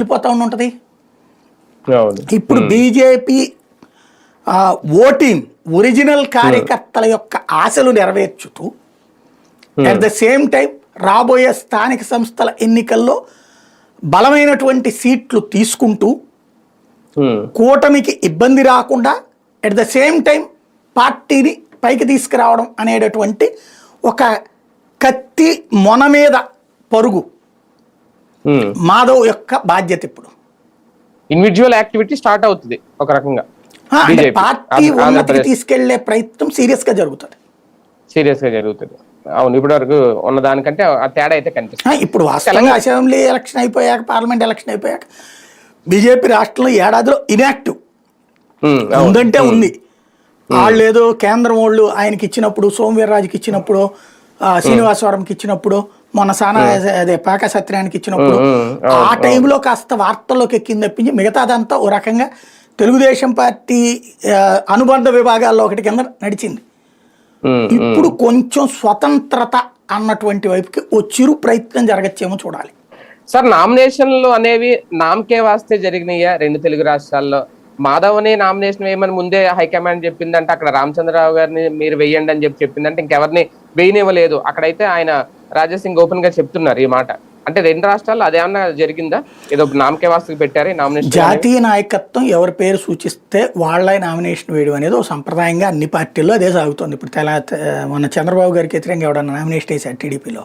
వెళ్ళిపోతా అవును. ఇప్పుడు బీజేపీ ఓటింగ్ ఒరిజినల్ కార్యకర్తల యొక్క ఆశలు నెరవేర్చుతూ అట్ ద సేమ్ టైం రాబోయే స్థానిక సంస్థల ఎన్నికల్లో బలమైనటువంటి సీట్లు తీసుకుంటూ కూటమికి ఇబ్బంది రాకుండా అట్ ద సేమ్ టైం పార్టీని పైకి తీసుకురావడం అనేటటువంటి ఒక కత్తి మొన మీద పరుగు. మాధవ్ యొక్క బాధ్యత ఇప్పుడు. ఇండివిజువల్ యాక్టివిటీ స్టార్ట్ అవుతుంది ఒక రకంగా. పార్టీ ఉన్నతికి. తీసుకెళ్ళే ప్రయత్నం సీరియస్గా జరుగుతుంది. సీరియస్గా జరుగుతుంది. అవును ఇప్పటి వరకు ఉన్న దానికంటే ఆ తేడా అయితే కనిపిస్తుంది. ఇప్పుడు వాస్తవంగా అసెంబ్లీ ఎలక్షన్ అయిపోయాక పార్లమెంట్ ఎలక్షన్ అయిపోయాక బీజేపీ రాష్ట్రంలో ఏడాదిలో ఇనాక్టివ్ ఉమ్, అవును. ఉందంటే ఉంది. వాళ్ళు ఏదో కేంద్రం వాళ్ళు ఆయనకి ఇచ్చినప్పుడు సోమవీర్రాజుకి ఇచ్చినప్పుడు శ్రీనివాసవరంకి ఇచ్చినప్పుడు మొన్న సానా అదే పాక సత్యానికి ఇచ్చినప్పుడు ఆ టైంలో కాస్త వార్తల్లోకి ఎక్కింది తప్పించి మిగతాదంతా ఓ రకంగా తెలుగుదేశం పార్టీ అనుబంధ విభాగాల్లో ఒకటి కింద నడిచింది. ఇప్పుడు కొంచెం స్వతంత్రత అన్నటువంటి వైపుకి ఓ చిరు ప్రయత్నం జరగచ్చేమో చూడాలి. సార్ నామినేషన్లు అనేవి నామకే వాస్తే జరిగినాయా రెండు తెలుగు రాష్ట్రాల్లో? మాధవ్ని నామినేషన్ వేయమని ముందే హైకమాండ్ చెప్పిందంటే. అక్కడ రామచంద్రరావు గారిని మీరు వేయండి అని చెప్పి చెప్పిందంటే. ఇంకెవరిని వేయనివ్వలేదు. అక్కడైతే ఆయన రాజాసింగ్ ఓపెన్గా చెప్తున్నారు ఈ మాట. అంటే రెండు రాష్ట్రాల్లో అదేమన్నా జరిగిందా? ఏదో నామకే వాస్తుకి పెట్టారు నామినేషన్ జాతీయ నాయకత్వం ఎవరి పేరు సూచిస్తే వాళ్ళ నామినేషన్ వేయడం అనేది ఒక సంప్రదాయంగా అన్ని పార్టీల్లో అదే సాగుతుంది. ఇప్పుడు తెలా మన చంద్రబాబు గారికి వ్యతిరేకంగా ఎవడన్నా నామినేషన్ వేశారు టీడీపీలో?